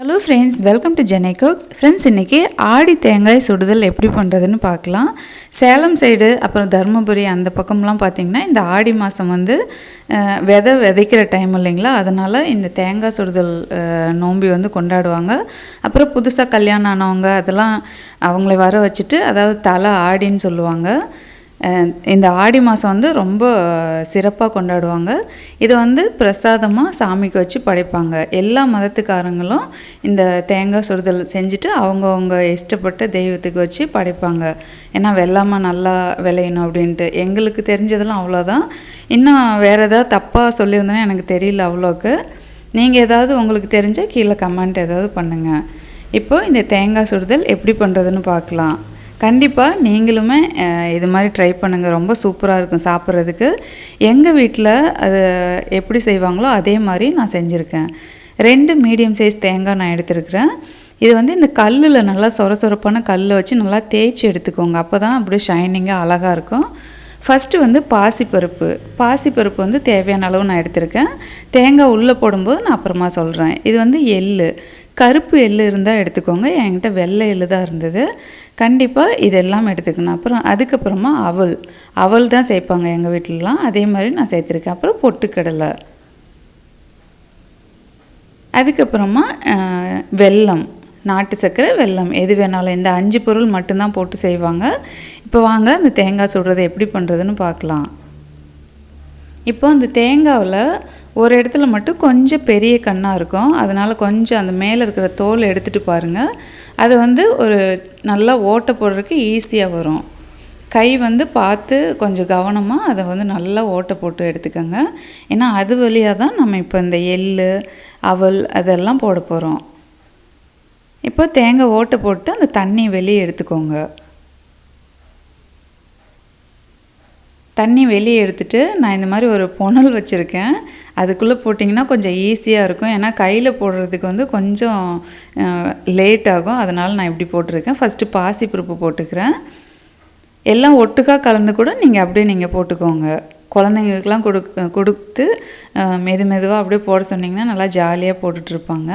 Hello friends welcome to ஜெனை friends இன்றைக்கி ஆடி தேங்காய் சுடுதல் எப்படி பண்ணுறதுன்னு பார்க்கலாம். சேலம் சைடு அப்புறம் தருமபுரி அந்த பக்கம்லாம் பார்த்திங்கன்னா இந்த ஆடி மாதம் வந்து விதை விதைக்கிற டைம் இல்லைங்களா? அதனால் இந்த தேங்காய் சுடுதல் நோம்பி வந்து கொண்டாடுவாங்க. அப்புறம் புதுசாக கல்யாணம் ஆனவங்க அதெல்லாம் அவங்கள வர வச்சுட்டு அதாவது தலை ஆடின்னு சொல்லுவாங்க. இந்த ஆடி மாதம் வந்து ரொம்ப சிறப்பாக கொண்டாடுவாங்க. இதை வந்து பிரசாதமாக சாமிக்கு வச்சு படைப்பாங்க. எல்லா மதத்துக்காரங்களும் இந்த தேங்காய் சுடுதல் செஞ்சுட்டு அவங்கவுங்க இஷ்டப்பட்ட தெய்வத்துக்கு வச்சு படைப்பாங்க. ஏன்னா வெள்ளாமல் நல்லா விளையணும் அப்படின்ட்டு. எங்களுக்கு தெரிஞ்சதெல்லாம் அவ்வளோதான். இன்னும் வேறு ஏதாவது தப்பாக சொல்லியிருந்தேன்னா எனக்கு தெரியல அவ்வளோக்கு. நீங்கள் ஏதாவது உங்களுக்கு தெரிஞ்சால் கீழே கமெண்ட் ஏதாவது பண்ணுங்கள் இப்போது இந்த தேங்காய் சுடுதல் எப்படி பண்ணுறதுன்னு பார்க்கலாம். கண்டிப்பாக நீங்களுமே இது மாதிரி ட்ரை பண்ணுங்கள் ரொம்ப சூப்பராக இருக்கும் சாப்பிட்றதுக்கு. எங்கள் வீட்டில் அது எப்படி செய்வாங்களோ அதே மாதிரி நான் செஞ்சுருக்கேன். ரெண்டு மீடியம் சைஸ் தேங்காய் நான் எடுத்திருக்கிறேன். இது வந்து இந்த கல்லில் நல்லா சொர சொரப்பான கல்லை வச்சு நல்லா தேய்ச்சி எடுத்துக்கோங்க. அப்போ தான் அப்படியே ஷைனிங்காக அழகாக இருக்கும். ஃபஸ்ட்டு வந்து பாசிப்பருப்பு. பாசிப்பருப்பு வந்து தேவையான அளவு நான் எடுத்திருக்கேன். தேங்காய் உள்ளே போடும்போது நான் அப்புறமா சொல்கிறேன் இது வந்து எள்ளு. கருப்பு எள்ளு இருந்தால் எடுத்துக்கோங்க. என்கிட்ட வெள்ளை எள்ளு தான் இருந்தது. கண்டிப்பாக இதெல்லாம் எடுத்துக்கணும். அப்புறம் அதுக்கப்புறமா அவல். அவல் தான் சேர்ப்பாங்க எங்கள் வீட்டிலலாம் அதே மாதிரி நான் சேர்த்துருக்கேன். அப்புறம் பொட்டுக்கடலை. அதுக்கப்புறமா வெல்லம். நாட்டு சர்க்கரை வெல்லம். எது வேணாலும். இந்த அஞ்சு பொருள் மட்டும்தான் போட்டு செய்வாங்க. இப்போ வாங்க அந்த தேங்காய் சுடுறதை எப்படி பண்ணுறதுன்னு பார்க்கலாம். இப்போ அந்த தேங்காவில் ஒரு இடத்துல மட்டும் கொஞ்சம் பெரிய கண்ணாக இருக்கும். அதனால் கொஞ்சம் அந்த மேலே இருக்கிற தோல் எடுத்துகிட்டு பாருங்கள் அது வந்து ஒரு நல்லா ஓட்டை போடுறதுக்கு ஈஸியாக வரும். கை வந்து பார்த்து கொஞ்சம் கவனமாக அதை வந்து நல்லா ஓட்டை போட்டு எடுத்துக்கோங்க. ஏன்னா அது வழியாக தான் நம்ம இப்போ இந்த எள் அவல் அதெல்லாம் போட போகிறோம் இப்போ தேங்காய் ஓட்டை போட்டு அந்த தண்ணி வெளியே எடுத்துக்கோங்க. தண்ணி வெளியே எடுத்துட்டு நான் இந்த மாதிரி ஒரு புனல் வச்சுருக்கேன். அதுக்குள்ளே போட்டிங்கன்னா கொஞ்சம் ஈஸியாக இருக்கும். ஏன்னா கையில் போடுறதுக்கு வந்து கொஞ்சம் லேட் ஆகும். அதனால் நான் இப்படி போட்டிருக்கேன். ஃபஸ்ட்டு பாசி பருப்பு போட்டுக்கிறேன். எல்லாம் ஒட்டுக்கா கலந்து கூட நீங்கள் அப்படியே நீங்கள் போட்டுக்கோங்க. குழந்தைங்களுக்கெல்லாம் கொடு கொடுத்து மெது மெதுவாக அப்படியே போட சொன்னிங்கன்னா நல்லா ஜாலியாக போட்டுட்ருப்பாங்க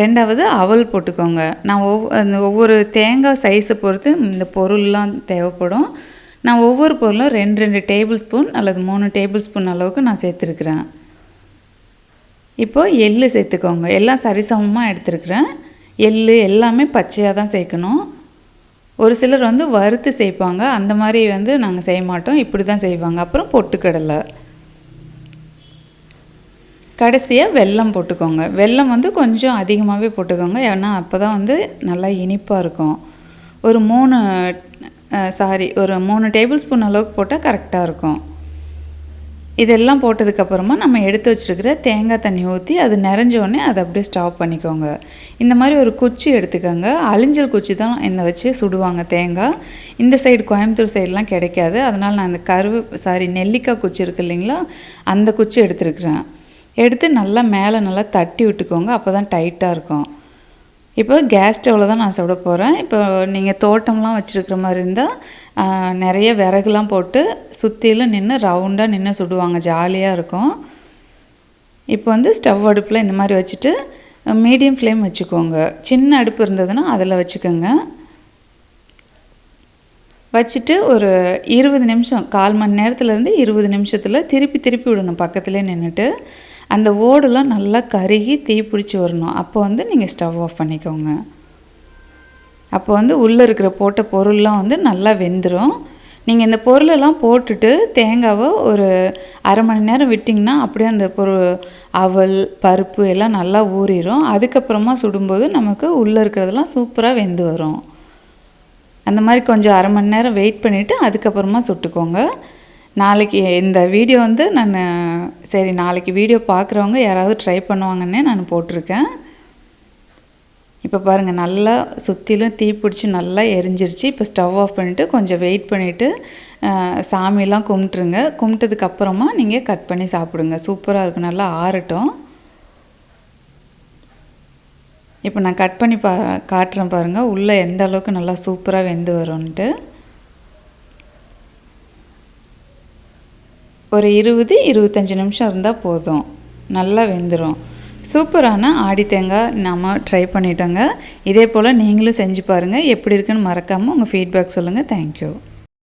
ரெண்டாவது அவல் போட்டுக்கோங்க. நான் ஒவ் அந்த ஒவ்வொரு தேங்காய் சைஸை பொறுத்து இந்த பொருள்லாம் தேவைப்படும். நான் ஒவ்வொரு பொருளும் ரெண்டு ரெண்டு டேபிள் ஸ்பூன் அல்லது மூணு டேபிள் ஸ்பூன் அளவுக்கு நான் சேர்த்துருக்குறேன். இப்போது எள்ளு சேர்த்துக்கோங்க. எல்லாம் சரிசமமாக எடுத்துருக்குறேன். எள் எல்லாமே பச்சையாக தான் சேர்க்கணும். ஒரு சிலர் வந்து வறுத்து சேர்ப்பாங்க அந்த மாதிரி வந்து நாங்கள் செய்ய மாட்டோம். இப்படி தான் செய்வாங்க. அப்புறம் பொட்டுக்கடலை. கடைசியாக வெல்லம் போட்டுக்கோங்க. வெல்லம் வந்து கொஞ்சம் அதிகமாகவே போட்டுக்கோங்க. ஏன்னா அப்போ தான் வந்து நல்லா இனிப்பாக இருக்கும். ஒரு மூணு சாரி ஒரு மூணு டேபிள் ஸ்பூன் அளவுக்கு போட்டால் கரெக்டாக இருக்கும். இதெல்லாம் போட்டதுக்கப்புறமா நம்ம எடுத்து வச்சுருக்கிற தேங்காய் தண்ணி ஊற்றி அது நிறைஞ்சோடனே அதை அப்படியே ஸ்டாப் பண்ணிக்கோங்க. இந்த மாதிரி ஒரு குச்சி எடுத்துக்கோங்க. அழிஞ்சல் குச்சி தான் இந்த வச்சு சுடுவாங்க தேங்காய். இந்த சைடு கோயம்புத்தூர் சைடெலாம் கிடைக்காது. அதனால் நான் அந்த கருவு சாரி நெல்லிக்காய் குச்சி இருக்கு இல்லைங்களா அந்த குச்சி எடுத்துருக்குறேன். எடுத்து நல்லா மேலே நல்லா தட்டி விட்டுக்கோங்க. அப்போ தான் டைட்டாக இருக்கும். இப்போ கேஸ் ஸ்டவ்வில் தான் நான் சுட போகிறேன் இப்போ நீங்கள் தோட்டம்லாம் வச்சுருக்கிற மாதிரி இருந்தால் நிறைய விறகுலாம் போட்டு சுற்றிலும் நின்று ரவுண்டாக நின்று சுடுவாங்க. ஜாலியாக இருக்கும். இப்போ வந்து ஸ்டவ் அடுப்பில் இந்த மாதிரி வச்சுட்டு மீடியம் ஃப்ளேம் வச்சுக்கோங்க. சின்ன அடுப்பு இருந்ததுன்னா அதில் வச்சுக்கோங்க. வச்சுட்டு ஒரு இருபது நிமிஷம் கால் மணி நேரத்துலேருந்து இருபது நிமிஷத்தில் திருப்பி திருப்பி விடணும். பக்கத்துலேயே நின்றுட்டு அந்த ஓடுலாம் நல்லா கருகி தீ பிடிச்சி வரணும். அப்போ வந்து நீங்கள் ஸ்டவ் ஆஃப் பண்ணிக்கோங்க. அப்போ வந்து உள்ளே இருக்கிற போட்ட பொருள்லாம் வந்து நல்லா வெந்துடும் நீங்கள் இந்த பொருளெல்லாம் போட்டுட்டு தேங்காவை ஒரு அரை மணி நேரம் விட்டிங்கன்னா அப்படியே அந்த பொருள் அவல் பருப்பு எல்லாம் நல்லா ஊறிடும் அதுக்கப்புறமா சுடும்போது நமக்கு உள்ளே இருக்கிறதெல்லாம் சூப்பராக வெந்து வரும். அந்த மாதிரி கொஞ்சம் அரை மணி நேரம் வெயிட் பண்ணிவிட்டு அதுக்கப்புறமா சுட்டுக்கோங்க. நாளைக்கு இந்த வீடியோ வந்து நான் சரி நாளைக்கு வீடியோ பார்க்குறவங்க யாராவது ட்ரை பண்ணுவாங்கன்னே நான் போட்டிருக்கேன். இப்போ பாருங்கள் நல்லா சுற்றிலும் தீ பிடிச்சி நல்லா எரிஞ்சிருச்சு. இப்போ ஸ்டவ் ஆஃப் பண்ணிவிட்டு கொஞ்சம் வெயிட் பண்ணிவிட்டு சாமியெல்லாம் கும்பிட்ருங்க கும்பிட்டதுக்கப்புறமா நீங்கள் கட் பண்ணி சாப்பிடுங்க. சூப்பராக இருக்கும் நல்லா ஆறட்டும். இப்போ நான் கட் பண்ணி பா காட்டுறேன் பாருங்கள் உள்ளே எந்த அளவுக்கு நல்லா சூப்பராக வெந்து வரும்ன்ட்டு. ஒரு இருபது இருபத்தஞ்சி நிமிஷம் இருந்தால் போதும். நல்லா வெந்துடும் சூப்பரான ஆடி தேங்காய் நாம் ட்ரை பண்ணிட்டோங்க. இதே போல் நீங்களும் செஞ்சு பாருங்கள் எப்படி இருக்குன்னு மறக்காமல் உங்கள் ஃபீட்பேக் சொல்லுங்கள் தேங்க்யூ